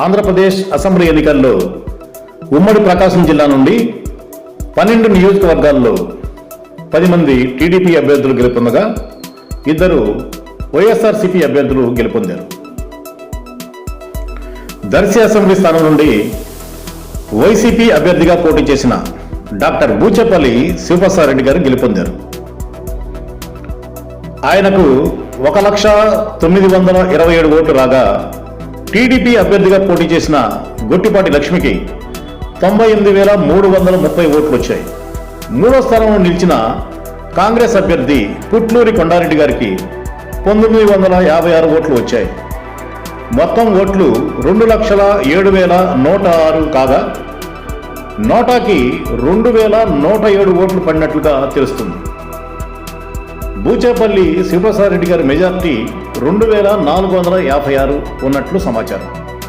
Andhra Pradesh assembly ఎన్నికల్లో ఉమ్మడి ప్రకాశం జిల్లా నుండి పన్నెండు నియోజకవర్గాల్లో పది మంది టీడీపీ అభ్యర్థులు గెలుపొందగా ఇద్దరు వైఎస్ఆర్సీపీ అభ్యర్థులు గెలుపొందారు. దర్శి అసెంబ్లీ స్థానం నుండి వైసీపీ అభ్యర్థిగా పోటీ చేసిన డాక్టర్ బూచపల్లి శివప్రసాద్ గారు గెలుపొందారు. ఆయనకు ఒక లక్ష తొమ్మిది వందల ఇరవై ఏడు ఓట్లు రాగా టీడీపీ అభ్యర్థిగా పోటీ చేసిన గొట్టిపాటి లక్ష్మికి తొంభై ఎనిమిది వేల మూడు వందల ముప్పై ఓట్లు వచ్చాయి. మూడో స్థానంలో నిలిచిన కాంగ్రెస్ అభ్యర్థి పుట్లూరి కొండారెడ్డి గారికి పంతొమ్మిది వందల యాభై ఆరు ఓట్లు వచ్చాయి. మొత్తం ఓట్లు రెండు లక్షల ఏడు వేల నూట ఆరు కాగా నోటాకి రెండు వేల నూట ఏడు ఓట్లు పడినట్లుగా తెలుస్తుంది. బూచేపల్లి శివప్రసాద్ రెడ్డి గారి మెజార్టీ రెండు వేల నాలుగు వందల యాభై ఆరు ఉన్నట్లు సమాచారం.